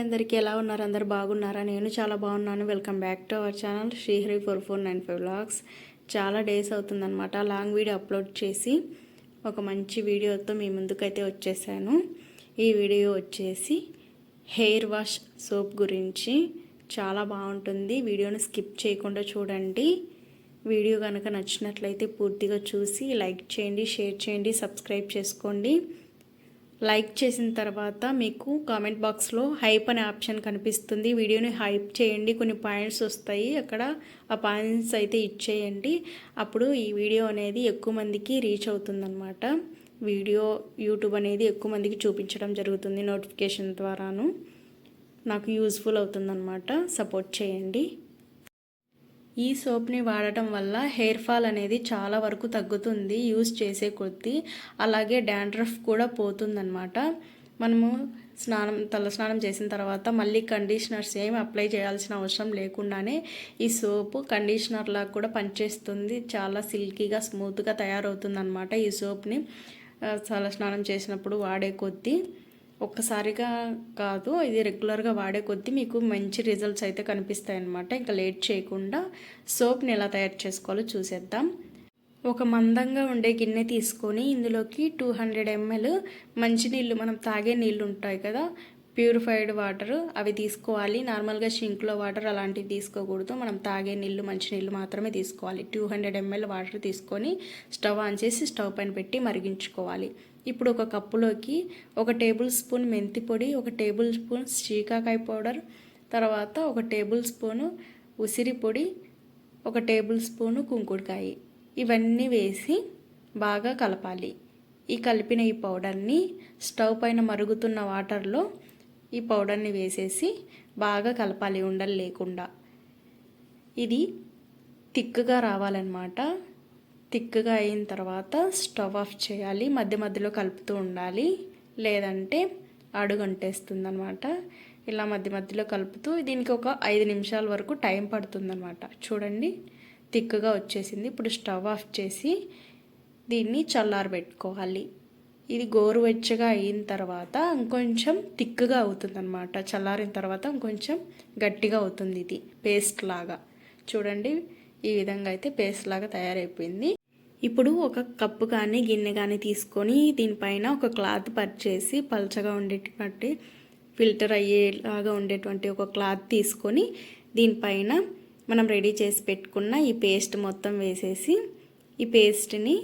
అందరికీ ఎలా ఉన్నారు? అందరు బాగున్నారా? నేను చాలా బాగున్నాను. Welcome back to our channel Srihari four four nine five vlogs చాలా డేస్ అవుతుందన్నమాట. లాంగ్ వీడియో అప్లోడ్ చేసి ఒక మంచి వీడియోతో మీ ముందుకైతే వచ్చేసాను. ఈ వీడియో వచ్చేసి హెయిర్ వాష్ సోప్ గురించి. చాలా బాగుంటుంది. వీడియోని స్కిప్ చేయకుండా చూడండి. వీడియో కనుక నచ్చినట్లయితే పూర్తిగా చూసి లైక్ చేయండి షేర్ చేయండి సబ్స్క్రైబ్ చేసుకోండి. లైక్ చేసిన తర్వాత మీకు కామెంట్ బాక్స్లో హైప్ అనే ఆప్షన్ కనిపిస్తుంది. వీడియోని హైప్ చేయండి. కొన్ని పాయింట్స్ వస్తాయి. అక్కడ ఆ పాయింట్స్ అయితే ఇచ్చేయండి. అప్పుడు ఈ వీడియో అనేది ఎక్కువ మందికి రీచ్ అవుతుందన్నమాట. వీడియో యూట్యూబ్ అనేది ఎక్కువ మందికి చూపించడం జరుగుతుంది. నోటిఫికేషన్ ద్వారాను. నాకు యూజ్ఫుల్ అవుతుందన్నమాట. సపోర్ట్ చేయండి. ఈ సోప్ని వాడటం వల్ల హెయిర్ ఫాల్ అనేది చాలా వరకు తగ్గుతుంది యూస్ చేసే కొద్దీ. అలాగే డాండ్రఫ్ కూడా పోతుందన్నమాట. మనము స్నానం తల స్నానం చేసిన తర్వాత మళ్ళీ కండిషనర్స్ ఏమి అప్లై చేయాల్సిన అవసరం లేకుండానే ఈ సోపు కండిషనర్లా కూడా పనిచేస్తుంది. చాలా సిల్కీగా స్మూత్గా తయారవుతుంది ఈ సోప్ని. తలస్నానం చేసినప్పుడు వాడే కొద్దీ. ఒక్కసారిగా కాదు ఇది రెగ్యులర్గా వాడే కొద్దీ మీకు మంచి రిజల్ట్స్ అయితే కనిపిస్తాయి అన్నమాట ఇంకా లేట్ చేయకుండా సోప్ని ఎలా తయారు చేసుకోవాలో చూసేద్దాం. ఒక మందంగా ఉండే గిన్నె తీసుకొని ఇందులోకి టూ హండ్రెడ్ ఎంఎల్ మంచినీళ్ళు మనం తాగే నీళ్ళు ఉంటాయి కదా ప్యూరిఫైడ్ వాటర్ అవి తీసుకోవాలి. నార్మల్గా షింక్లో వాటర్ అలాంటివి తీసుకోకూడదు. మనం తాగే నీళ్ళు మంచినీళ్ళు మాత్రమే తీసుకోవాలి. టూ హండ్రెడ్ ఎంఎల్ వాటర్ తీసుకొని స్టవ్ ఆన్ చేసి స్టవ్ పైన పెట్టి మరిగించుకోవాలి. ఇప్పుడు ఒక కప్పులోకి ఒక టేబుల్ స్పూన్ మెంతి పొడి ఒక టేబుల్ స్పూన్ శీకాకాయ పౌడర్ తర్వాత ఒక టేబుల్ స్పూను ఉసిరి పొడి ఒక టేబుల్ స్పూను కుంకుడుకాయ. ఇవన్నీ వేసి బాగా కలపాలి. ఈ కలిపిన ఈ పౌడర్ని స్టవ్ పైన మరుగుతున్న వాటర్లో ఈ పౌడర్ని వేసేసి బాగా కలపాలి ఉండలు లేకుండా. ఇది థిక్గా రావాలన్నమాట. థిక్గా అయిన తర్వాత స్టవ్ ఆఫ్ చేయాలి. మధ్య మధ్యలో కలుపుతూ ఉండాలి. లేదంటే అడుగంటేస్తుంది అనమాట ఇలా మధ్య మధ్యలో కలుపుతూ దీనికి ఒక ఐదు నిమిషాల వరకు టైం పడుతుందన్నమాట. చూడండి థిక్గా వచ్చేసింది. ఇప్పుడు స్టవ్ ఆఫ్ చేసి దీన్ని చల్లారబెట్టుకోవాలి. ఇది గోరువెచ్చగా అయిన తర్వాత ఇంకొంచెం థిక్గా అవుతుందన్నమాట. చల్లారిన తర్వాత ఇంకొంచెం గట్టిగా అవుతుంది ఇది పేస్ట్ లాగా. చూడండి ఈ విధంగా అయితే పేస్ట్ లాగా తయారైపోయింది. ఇప్పుడు ఒక కప్పు కానీ గిన్నె కానీ తీసుకొని దీనిపైన ఒక క్లాత్ పరిచేసి పల్చగా ఉండేటువంటి ఫిల్టర్ అయ్యేలాగా ఉండేటువంటి ఒక క్లాత్ తీసుకొని దీనిపైన మనం రెడీ చేసి పెట్టుకున్న ఈ పేస్ట్ మొత్తం వేసేసి ఈ పేస్ట్ని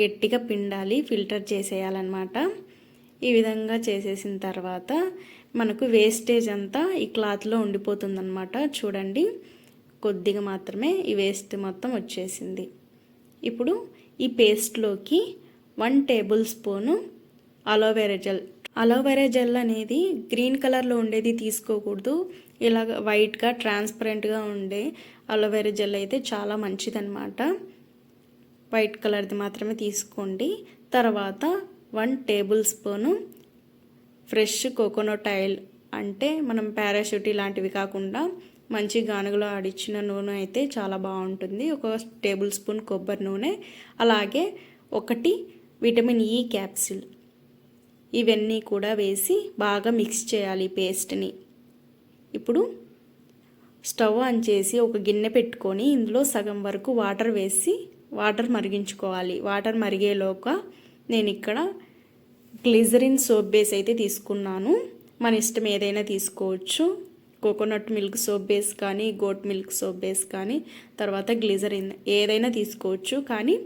గట్టిగా పిండాలి ఫిల్టర్ చేసేయాలన్నమాట. ఈ విధంగా చేసేసిన తర్వాత మనకు వేస్టేజ్ అంతా ఈ క్లాత్లో ఉండిపోతుందన్నమాట. చూడండి కొద్దిగా మాత్రమే ఈ వేస్ట్ మొత్తం వచ్చేసింది. ఇప్పుడు ఈ పేస్ట్లోకి one tablespoon aloe vera gel. Aloe vera gel అనేది గ్రీన్ కలర్లో ఉండేది తీసుకోకూడదు. ఇలా వైట్గా ట్రాన్స్పరెంట్గా ఉండే అలోవెరా జెల్ అయితే చాలా మంచిదన్నమాట. వైట్ కలర్ది మాత్రమే తీసుకోండి. తర్వాత one tablespoon fresh coconut oil అంటే మనం పారాషూట్ ఇలాంటివి కాకుండా మంచి గానుగలో ఆడిచ్చిన నూనె అయితే చాలా బాగుంటుంది. ఒక టేబుల్ స్పూన్ కొబ్బరి నూనె అలాగే ఒకటి విటమిన్ ఈ క్యాప్సిల్. ఇవన్నీ కూడా వేసి బాగా మిక్స్ చేయాలి పేస్ట్ని. ఇప్పుడు స్టవ్ ఆన్ చేసి ఒక గిన్నె పెట్టుకొని ఇందులో సగం వరకు వాటర్ వేసి వాటర్ మరిగించుకోవాలి. వాటర్ మరిగేలోగా నేను ఇక్కడ గ్లిజరిన్ సోప్ బేస్ అయితే తీసుకున్నాను. మన ఇష్టం ఏదైనా తీసుకోవచ్చు. కోకోనట్ మిల్క్ సోప్ బేస్ కానీ గోట్ మిల్క్ సోప్ బేస్ కానీ తర్వాత గ్లిజరిన్ ఏదైనా తీసుకోవచ్చు. కానీ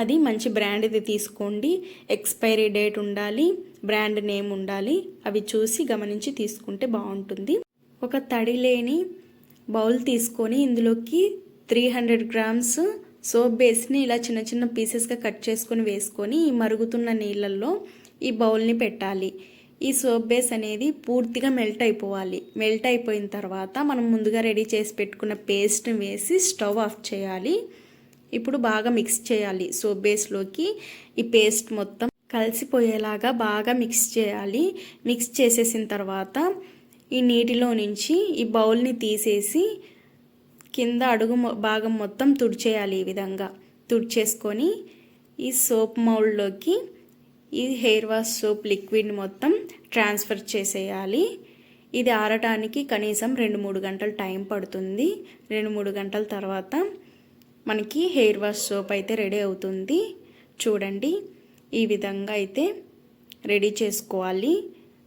అది మంచి బ్రాండ్ది తీసుకోండి. ఎక్స్పైరీ డేట్ ఉండాలి బ్రాండ్ నేమ్ ఉండాలి. అవి చూసి గమనించి తీసుకుంటే బాగుంటుంది. ఒక తడి లేని బౌల్ తీసుకొని ఇందులోకి త్రీ హండ్రెడ్ గ్రామ్స్ సోప్ బేస్ని ఇలా చిన్న చిన్న పీసెస్గా కట్ చేసుకొని వేసుకొని ఈ మరుగుతున్న నీళ్ళల్లో ఈ బౌల్ని పెట్టాలి. ఈ సోప్ బేస్ అనేది పూర్తిగా మెల్ట్ అయిపోవాలి. మెల్ట్ అయిపోయిన తర్వాత మనం ముందుగా రెడీ చేసి పెట్టుకున్న పేస్ట్ని వేసి స్టవ్ ఆఫ్ చేయాలి. ఇప్పుడు బాగా మిక్స్ చేయాలి సోప్ బేస్లోకి. ఈ పేస్ట్ మొత్తం కలిసిపోయేలాగా బాగా మిక్స్ చేయాలి. మిక్స్ చేసేసిన తర్వాత ఈ నీటిలో నుంచి ఈ బౌల్ని తీసేసి కింద అడుగు భాగం మొత్తం తుడిచేయాలి ఈ విధంగా. తుడిచేసుకొని ఈ సోప్ మౌల్డ్లోకి ఈ ఈ హెయిర్ వాష్ సోప్ లిక్విడ్ని మొత్తం ట్రాన్స్ఫర్ చేసేయాలి. ఇది ఆరటానికి కనీసం రెండు మూడు గంటలు టైం పడుతుంది. రెండు మూడు గంటల తర్వాత మనకి హెయిర్ వాష్ సోప్ అయితే రెడీ అవుతుంది. చూడండి ఈ విధంగా అయితే రెడీ చేసుకోవాలి.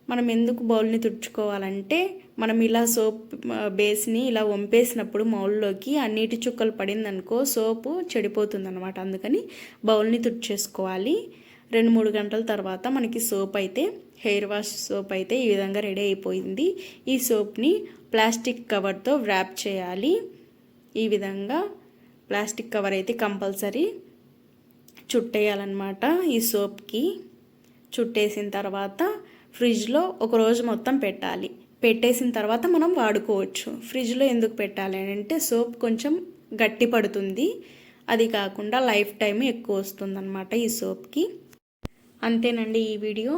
మనం ఎందుకు బౌల్ని తుడుచుకోవాలంటే మనం ఇలా సోప్ బేస్ని ఇలా వంపేసినప్పుడు మౌల్లోకి ఆ నీటి చుక్కలు పడిందనుకో సోపు చెడిపోతుంది అనమాట అందుకని బౌల్ని తుడిచేసుకోవాలి. రెండు మూడు గంటల తర్వాత మనకి సోప్ అయితే హెయిర్ వాష్ సోప్ అయితే ఈ విధంగా రెడీ అయిపోయింది. ఈ సోప్ని ప్లాస్టిక్ కవర్తో వ్రాప్ చేయాలి. ఈ విధంగా ప్లాస్టిక్ కవర్ అయితే కంపల్సరీ చుట్టేయాలన్నమాట ఈ సోప్కి. చుట్టేసిన తర్వాత ఫ్రిడ్జ్లో ఒక రోజు మొత్తం పెట్టాలి. పెట్టేసిన తర్వాత మనం వాడుకోవచ్చు. ఫ్రిడ్జ్లో ఎందుకు పెట్టాలి అని అంటే సోప్ కొంచెం గట్టి పడుతుంది. అది కాకుండా లైఫ్ టైం ఎక్కువ వస్తుందన్నమాట ఈ సోప్కి. అంతేనండి ఈ వీడియో.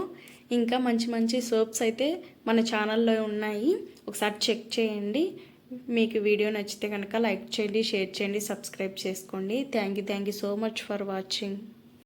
ఇంకా మంచి మంచి సోప్స్ అయితే మన ఛానల్లో ఉన్నాయి. ఒకసారి చెక్ చేయండి. మీకు వీడియో నచ్చితే కనుక లైక్ చేయండి షేర్ చేయండి సబ్స్క్రైబ్ చేసుకోండి. Thank you thank you so much for watching.